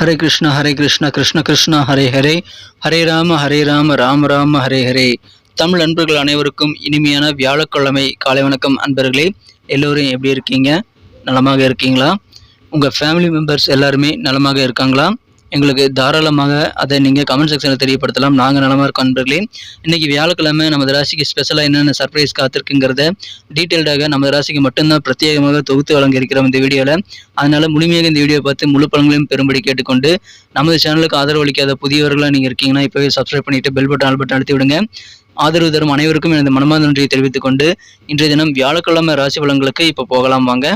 ஹரே கிருஷ்ணா ஹரே கிருஷ்ணா கிருஷ்ண கிருஷ்ணா ஹரே ஹரே. ஹரே ராம ஹரே ராம ராம ராம ஹரே ஹரே. தமிழ் அன்பர்கள் அனைவருக்கும் இனிமையான வியாழக்கிழமை காலை வணக்கம் அன்பர்களே. எல்லோரும் எப்படி இருக்கீங்க? நலமாக இருக்கீங்களா? உங்கள் ஃபேமிலி மெம்பர்ஸ் எல்லாருமே நலமாக இருக்காங்களா? எங்களுக்கு தாராளமாக அதை நீங்கள் கமெண்ட் செக்ஷனில் தெரியப்படுத்தலாம். நாங்கள் நலமாக இருக்கோம் நண்பர்களே. இன்றைக்கி வியாழக்கிழமை நமது ராசிக்கு ஸ்பெஷலாக என்னென்ன சர்ப்ரைஸ் காத்திருக்குங்கிறத டீட்டெயில்டாக நமது ராசிக்கு மட்டும்தான் பிரத்யேகமாக தொகுத்து வழங்கியிருக்கிறோம் இந்த வீடியோவில் அதனால் முழுமையாக இந்த வீடியோ பார்த்து முழு பலன்களையும் பெறும்படி கேட்டுக்கொண்டு நமது சேனலுக்கு ஆதரவு அளிக்காத புதியவர்களாக நீங்கள் இருக்கீங்கன்னா இப்போவே சப்ஸ்கிரைப் பண்ணிவிட்டு பெல் பட்டன் ஆல் பட்டன் அழுத்தி விடுங்க. ஆதரவு தரும் அனைவருக்கும் எனது மனமார்ந்த நன்றியை தெரிவித்துக் கொண்டு இன்றைய தினம் வியாழக்கிழமை ராசி பலன்களுக்கு இப்போ போகலாம் வாங்க.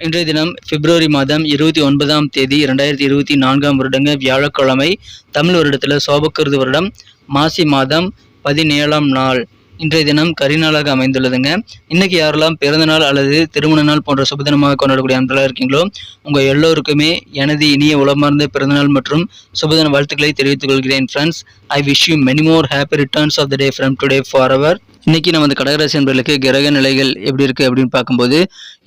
இன்றைய தினம் பிப்ரவரி மாதம் இருபத்தி ஒன்பதாம் தேதி இரண்டாயிரத்தி இருபத்தி நான்காம் வருடங்க வியாழக்கிழமை தமிழ் வருடத்தில் சோபக்கருது வருடம் மாசி மாதம் பதினேழாம் நாள். இன்றைய தினம் கரிநாளாக அமைந்துள்ளதுங்க. இன்னைக்கு யாரெல்லாம் பிறந்த நாள் அல்லது திருமண நாள் போன்ற சுபதினமாக கொண்டாடக்கூடிய அன்பர்களாக இருக்கீங்களோ உங்கள் எல்லோருக்குமே எனது இனிய உளமார்ந்த பிறந்தநாள் மற்றும் சுபதின வாழ்த்துக்களை தெரிவித்துக் கொள்கிறேன் friends I wish you many more happy returns of the day from today for our இன்னைக்கு நமது கடகராசி என்பர்களுக்கு கிரக நிலைகள் எப்படி இருக்கு அப்படின்னு பார்க்கும்போது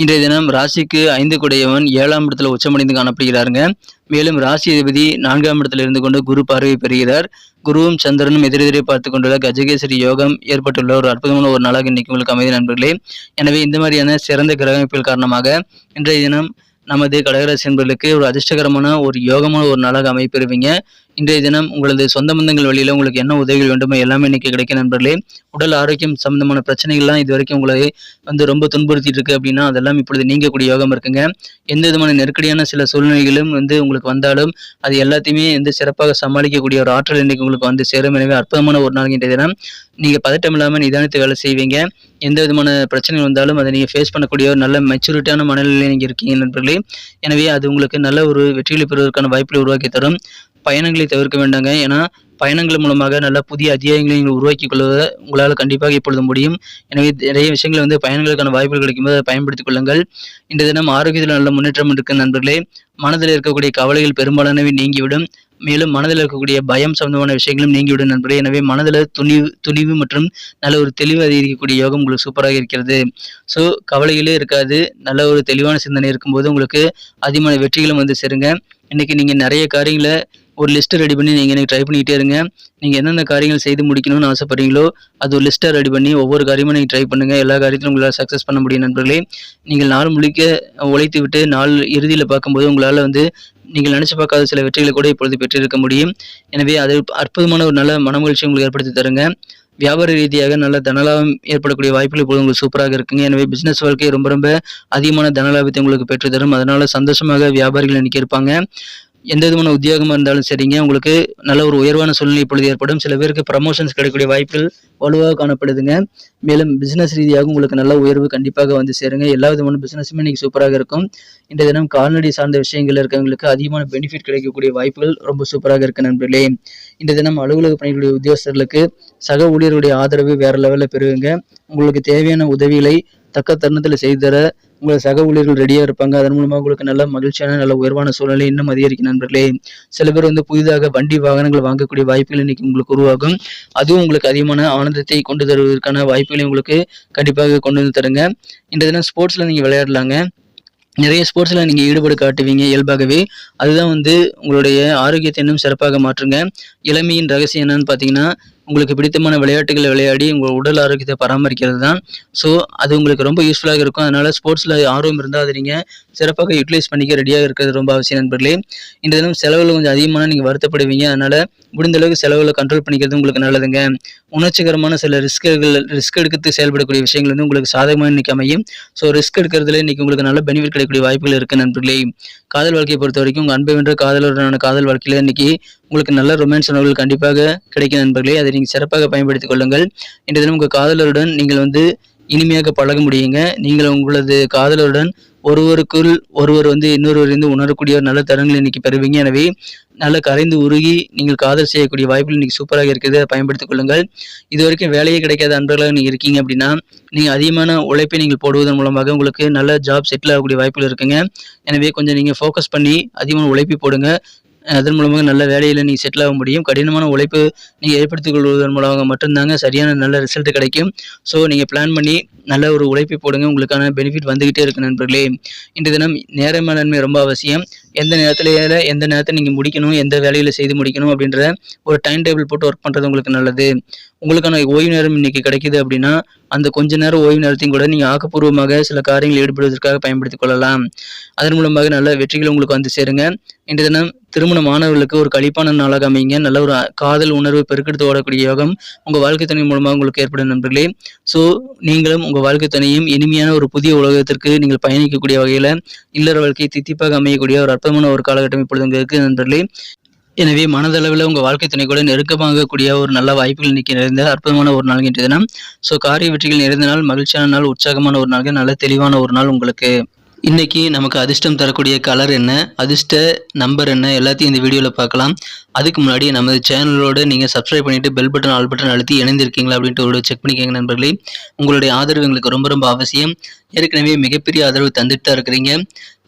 இன்றைய தினம் ராசிக்கு ஐந்து குடையவன் ஏழாம் இடத்துல உச்சமடைந்து காணப்படுகிறாருங்க. மேலும் ராசி அதிபதி நான்காம் இடத்துல இருந்து கொண்டு குரு பார்வை பெறுகிறார். குருவும் சந்திரனும் எதிரெதிரே பார்த்து கொண்டுள்ள கஜகேசரி யோகம் ஏற்பட்டுள்ள ஒரு அற்புதமான ஒரு நாளாக இன்னைக்கு உங்களுக்கு அமைதி நண்பர்களே. எனவே இந்த மாதிரியான சிறந்த கிரக அமைப்பில் காரணமாக இன்றைய தினம் நமது கடகராசி என்பர்களுக்கு ஒரு அதிர்ஷ்டகரமான ஒரு யோகமான ஒரு நாளாக அமைப்பெறுவீங்க இன்றைய தினம் உங்களது சொந்த பந்தங்கள் வழியில் உங்களுக்கு என்ன உதவிகள் வேண்டுமோ எல்லாமே இன்னைக்கு கிடைக்கும் நண்பர்களே. உடல் ஆரோக்கியம் சம்பந்தமான பிரச்சனைகள்லாம் இது வரைக்கும் உங்களை வந்து ரொம்ப துன்புறுத்திட்டு இருக்கு அப்படின்னா அதெல்லாம் இப்பொழுது நீங்கக்கூடிய யோகம் இருக்குங்க. எந்த விதமான நெருக்கடியான சில சூழ்நிலைகளும் வந்து உங்களுக்கு வந்தாலும் அது எல்லாத்தையுமே வந்து சிறப்பாக சமாளிக்கக்கூடிய ஒரு ஆற்றல் இன்னைக்கு உங்களுக்கு வந்து சேரும். எனவே அற்புதமான ஒரு நாள் இன்றைய தினம். நீங்கள் பதட்டம் இல்லாமல் நிதானித்து வேலை செய்வீங்க. எந்த விதமான பிரச்சனை வந்தாலும் அதை நீங்கள் ஃபேஸ் பண்ணக்கூடிய ஒரு நல்ல மெச்சூரிட்டியான மனநிலையில் நீங்கள் இருக்கீங்க நண்பர்களே. எனவே அது உங்களுக்கு நல்ல ஒரு வெற்றிகளை பெறுவதற்கான வாய்ப்புகளை உருவாக்கி தரும். பயணங்களை தவிர்க்க வேண்டாங்க. ஏன்னா பயணங்கள் மூலமாக நல்ல புதிய அத்தியாயங்களை நீங்கள் உருவாக்கி கொள்வதை உங்களால் கண்டிப்பாக இப்பொழுது முடியும். எனவே நிறைய விஷயங்களை வந்து பயணங்களுக்கான வாய்ப்புகள் கிடைக்கும்போது அதை பயன்படுத்திக் கொள்ளுங்கள். இந்த தினம் ஆரோக்கியத்தில் நல்ல முன்னேற்றம் இருக்கு நண்பர்களே. மனதில் இருக்கக்கூடிய கவலைகள் பெரும்பாலானவை நீங்கிவிடும். மேலும் மனதில் இருக்கக்கூடிய பயம் சம்பந்தமான விஷயங்களும் நீங்கிவிடும் நண்பர்களே. எனவே மனதில் துணிவு துணிவு மற்றும் நல்ல ஒரு தெளிவு அதிகரிக்கக்கூடிய யோகம் உங்களுக்கு சூப்பராக இருக்கிறது. ஸோ கவலைகளே இருக்காது. நல்ல ஒரு தெளிவான சிந்தனை இருக்கும்போது உங்களுக்கு அதிகமான வெற்றிகளும் வந்து சேருங்க. இன்னைக்கு நீங்கள் நிறைய காரியங்களை ஒரு லிஸ்ட்டை ரெடி பண்ணி நீங்கள் எனக்கு ட்ரை பண்ணிக்கிட்டே இருங்க. நீங்கள் எந்தெந்த காரியங்கள் செய்து முடிக்கணும்னு ஆசைப்படுறீங்களோ அது ஒரு லிஸ்ட்டை ரெடி பண்ணி ஒவ்வொரு காரியமும் நீங்கள் ட்ரை பண்ணுங்கள் எல்லா காரியத்திலும் உங்களால் சக்ஸஸ் பண்ண முடியும் நண்பர்களே. நீங்கள் நாள் முழுக்க உழைத்து விட்டு நாள் இறுதியில் பார்க்கும்போது உங்களால் வந்து நீங்கள் நினச்சி பார்க்காத சில வெற்றிகளை கூட இப்பொழுது பெற்றிருக்க முடியும். எனவே அது அற்புதமான ஒரு நல்ல மனமகிழ்ச்சி உங்களுக்கு ஏற்படுத்தி தருங்க. வியாபார ரீதியாக நல்ல தனலாபம் ஏற்படக்கூடிய வாய்ப்புகள் இப்போது உங்களுக்கு சூப்பராக இருக்குங்க. எனவே பிஸ்னஸ் வாழ்க்கை ரொம்ப ரொம்ப அதிகமான தனலாபத்தை உங்களுக்கு பெற்றுத்தரும். அதனால் சந்தோஷமாக வியாபாரிகள் இன்னைக்கு இருப்பாங்க. எந்த விதமான உத்தியோகமாக இருந்தாலும் சரிங்க. உங்களுக்கு நல்ல ஒரு உயர்வான சூழ்நிலை இப்பொழுது ஏற்படும். சில பேருக்கு ப்ரமோஷன்ஸ் கிடைக்கக்கூடிய வாய்ப்புகள் வலுவாக காணப்படுதுங்க. மேலும் பிசினஸ் ரீதியாக உங்களுக்கு நல்ல உயர்வு கண்டிப்பாக வந்து சேருங்க. எல்லா விதமான பிசினஸுமே இன்னைக்கு சூப்பராக இருக்கும். இந்த தினம் கால்நடை சார்ந்த விஷயங்கள் இருக்கிறவங்களுக்கு அதிகமான பெனிஃபிட் கிடைக்கக்கூடிய வாய்ப்புகள் ரொம்ப சூப்பராக இருக்கு நண்பர்களே. இந்த தினம் அலுவலக பணிகளுடைய உத்தியோகஸ்தர்களுக்கு சக ஊழியர்களுடைய ஆதரவு வேற லெவலில் பெறுவீங்க. உங்களுக்கு தேவையான உதவிகளை தக்க தருணத்தில் செய்து தர உங்கள் சக ஊழியர்கள் ரெடியாக இருப்பாங்க. அதன் மூலமாக உங்களுக்கு நல்ல மகிழ்ச்சியான நல்ல உயர்வான சூழ்நிலை இன்னும் அதிகரிக்கும் நண்பர்களே. சில பேர் வந்து புதிதாக வண்டி வாகனங்கள் வாங்கக்கூடிய வாய்ப்புகள் இன்னைக்கு உங்களுக்கு உருவாகும். அதுவும் உங்களுக்கு அதிகமான ஆனந்தத்தை கொண்டு தருவதற்கான வாய்ப்புகளை உங்களுக்கு கண்டிப்பாக கொண்டு வந்து தருங்க. இந்த தினம் ஸ்போர்ட்ஸில் நீங்கள் விளையாடலாங்க. நிறைய ஸ்போர்ட்ஸில் நீங்கள் ஈடுபாடு காட்டுவீங்க இயல்பாகவே. அதுதான் வந்து உங்களுடைய ஆரோக்கியத்தை இன்னும் சிறப்பாக மாற்றுங்க. இளமையின் ரகசியம் என்னன்னு பார்த்தீங்கன்னா உங்களுக்கு பிடித்தமான விளையாட்டுகளை விளையாடி உங்கள் உடல் ஆரோக்கியத்தை பராமரிக்கிறது தான் ஸோ அது உங்களுக்கு ரொம்ப யூஸ்ஃபுல்லாக இருக்கும். அதனால் ஸ்போர்ட்ஸில் ஆர்வம் இருந்தால் அதை நீங்கள் சிறப்பாக யூட்டிலைஸ் பண்ணிக்க ரெடியாக இருக்கிறது ரொம்ப அவசியம் நண்பர்களே. இந்த தினம் செலவில் கொஞ்சம் அதிகமான நீங்கள் வருத்தப்படுவீங்க. அதனால் முடிந்த அளவுக்கு செலவுகளை கண்ட்ரோல் பண்ணிக்கிறது உங்களுக்கு நல்லதுங்க. உணர்ச்சிகரமான சில ரிஸ்க்குகள் ரிஸ்க் எடுத்து செயல்படக்கூடிய விஷயங்கள் வந்து உங்களுக்கு சாதகமாக இன்னைக்கு அமையும். ஸோ ரிஸ்க் எடுக்கிறதுல இன்னைக்கு உங்களுக்கு நல்ல பெனிஃபிட் கிடைக்கக்கூடிய வாய்ப்புகள் இருக்குது நண்பர்களே. காதல் வாழ்க்கையை பொறுத்த வரைக்கும் உங்கள் அன்பை வென்ற காதலுடனான காதல் வாழ்க்கையில் இன்னைக்கு உங்களுக்கு நல்ல ரொமான்ஸ் உணவுகள் கண்டிப்பாக கிடைக்கும் நண்பர்களே. அதை நீங்கள் சிறப்பாக பயன்படுத்திக் கொள்ளுங்கள். இந்த தினம் உங்கள் காதலருடன் நீங்கள் வந்து இனிமையாக பழக முடியுங்க. நீங்கள் உங்களது காதலருடன் ஒருவருக்குள் ஒருவர் வந்து இன்னொருவரிந்து உணரக்கூடிய ஒரு நல்ல தருணங்களை இன்னைக்கு பெறுவீங்க. எனவே நல்ல கரைந்து உருகி நீங்கள் காதல் செய்யக்கூடிய வாய்ப்புகள் இன்னைக்கு சூப்பராக இருக்குது. அதை பயன்படுத்திக் கொள்ளுங்கள். இது வரைக்கும் வேலையே கிடைக்காத அன்பர்களாக நீங்கள் இருக்கீங்க அப்படின்னா நீங்கள் அதிகமான உழைப்பை நீங்கள் போடுவதன் மூலமாக உங்களுக்கு நல்ல ஜாப் செட்டில் ஆகக்கூடிய வாய்ப்புகள் இருக்குங்க. எனவே கொஞ்சம் நீங்கள் ஃபோக்கஸ் பண்ணி அதிகமான உழைப்பை போடுங்க. அதன் மூலமாக நல்ல வேலையில் நீங்கள் செட்டில் ஆக முடியும். கடினமான உழைப்பு நீங்கள் ஏற்படுத்திக் கொள்வதன் மூலமாக மட்டும்தாங்க சரியான நல்ல ரிசல்ட் கிடைக்கும். ஸோ நீங்கள் பிளான் பண்ணி நல்ல ஒரு உழைப்பை போடுங்க. உங்களுக்கான பெனிஃபிட் வந்துக்கிட்டே இருக்கு நண்பர்களே. இன்று தினம் நேர மேலாண்மை ரொம்ப அவசியம். எந்த நேரத்தில் எந்த நேரத்தில் நீங்கள் முடிக்கணும் எந்த வேலையில் செய்து முடிக்கணும் அப்படின்ற ஒரு டைம் டேபிள் போட்டு ஒர்க் பண்ணுறது உங்களுக்கு நல்லது. உங்களுக்கான ஓய்வு நேரம் இன்னைக்கு கிடைக்குது அப்படின்னா அந்த கொஞ்ச நேரம் ஓய்வு நேரத்தையும் கூட நீங்கள் ஆக்கப்பூர்வமாக சில காரியங்கள் ஈடுபடுவதற்காக பயன்படுத்திக் கொள்ளலாம். அதன் மூலமாக நல்ல வெற்றிகள் உங்களுக்கு வந்து சேருங்க. இன்றைய தினம் திருமண மாணவர்களுக்கு ஒரு கழிப்பான நாளாக அமைங்க நல்ல ஒரு காதல் உணர்வு பெருக்கெடுத்து ஓடக்கூடிய யோகம் உங்கள் வாழ்க்கை துணை மூலமாக உங்களுக்கு ஏற்படும் நண்பர்களே. ஸோ நீங்களும் உங்கள் வாழ்க்கை துணையும் இனிமையான ஒரு புதிய உலகத்திற்கு நீங்கள் பயணிக்கக்கூடிய வகையில் இல்லற வாழ்க்கையை தித்திப்பாக அமையக்கூடிய ஒரு அற்புதமான ஒரு காலகட்டம் இப்பொழுது இங்கே இருக்குது நண்பர்களே. எனவே மனதளவில் உங்கள் வாழ்க்கை துணை கூட நெருக்கமாகக்கூடிய ஒரு நல்ல வாய்ப்புகள் இன்னைக்கு நிறைந்த அற்புதமான ஒரு நாள் இன்றைய தினம். ஸோ காரிய வெற்றிகள் நிறைந்த நாள் மகிழ்ச்சியான நாள் உற்சாகமான ஒரு நாள் நல்ல தெளிவான ஒரு நாள் உங்களுக்கு. இன்னைக்கு நமக்கு அதிர்ஷ்டம் தரக்கூடிய கலர் என்ன அதிர்ஷ்ட நம்பர் என்ன எல்லாத்தையும் இந்த வீடியோவில் பார்க்கலாம். அதுக்கு முன்னாடி நமது சேனலோடு நீங்கள் சப்ஸ்கிரைப் பண்ணிவிட்டு பெல் பட்டன் ஆல் பட்டன் அழுத்தி இணைந்திருக்கீங்களா அப்படின்ட்டு ஒரு செக் பண்ணிக்கோங்க நண்பர்களே. உங்களுடைய ஆதரவு எங்களுக்கு ரொம்ப ரொம்ப அவசியம். ஏற்கனவே மிகப்பெரிய ஆதரவு தந்துட்டு தான் இருக்கிறீங்க.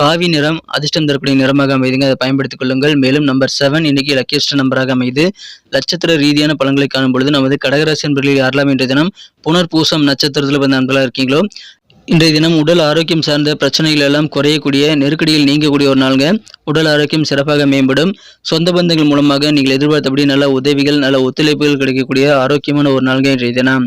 காவி நிறம் அதிர்ஷ்டம் தரக்கூடிய நிறமாக அமைதுங்க. அதை பயன்படுத்திக் கொள்ளுங்கள். மேலும் நம்பர் செவன் இன்னைக்கு லக்கியஸ்ட் நம்பராக அமைது. நட்சத்திர ரீதியான பலன்களை காணும் பொழுது நமது கடகராசி என்பர்களில் யாரெல்லாம் இன்றைய தினம் புனர்பூசம் நட்சத்திரத்தில் வந்து அன்பலாக இருக்கீங்களோ இன்றைய தினம் உடல் ஆரோக்கியம் சார்ந்த பிரச்சனைகள் எல்லாம் குறையக்கூடிய நெருக்கடியில் நீங்கக்கூடிய ஒரு நாளுங்க. உடல் ஆரோக்கியம் சிறப்பாக மேம்படும். சொந்த பந்தங்கள் மூலமாக நீங்கள் எதிர்பார்த்தபடி நல்ல உதவிகள் நல்ல ஒத்துழைப்புகள் கிடைக்கக்கூடிய ஆரோக்கியமான ஒரு நாள்கள் இன்றைய தினம்.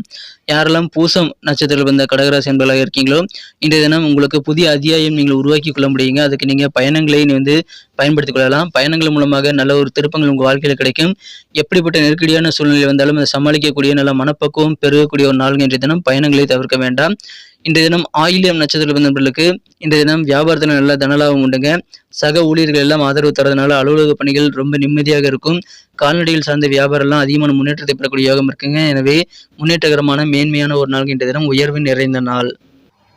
யாரெல்லாம் பூசம் நட்சத்திரத்தில் வந்த கடகராசி என்பதாக இருக்கீங்களோ இன்றைய தினம் உங்களுக்கு புதிய அத்தியாயம் நீங்கள் உருவாக்கி கொள்ள முடியுங்க. அதுக்கு நீங்கள் பயணங்களை வந்து பயன்படுத்திக் கொள்ளலாம். பயணங்கள் மூலமாக நல்ல ஒரு திருப்பங்கள் உங்கள் வாழ்க்கையில் கிடைக்கும். எப்படிப்பட்ட நெருக்கடியான சூழ்நிலை வந்தாலும் அதை சமாளிக்கக்கூடிய நல்ல மனப்பக்குவம் பெருகக்கூடிய ஒரு நாள்கள் இன்றைய தினம். பயணங்களை தவிர்க்க வேண்டாம். இந்த தினம் ஆயிலியம் நட்சத்திர பிறந்தவர்களுக்கு இந்த தினம் வியாபாரத்தில் நல்ல தனலாபம் உண்டுங்க. சக ஊழியர்கள் எல்லாம் ஆதரவு தரதுனால அலுவலக பணிகள் ரொம்ப நிம்மதியாக இருக்கும். கால்நடைகள் சார்ந்த வியாபாரம் எல்லாம் அதிகமான முன்னேற்றத்தை பெறக்கூடிய யோகம் இருக்குங்க. எனவே முன்னேற்றகரமான மேன்மையான ஒரு நாள் இன்றைய தினம். உயர்வு நிறைந்த நாள்.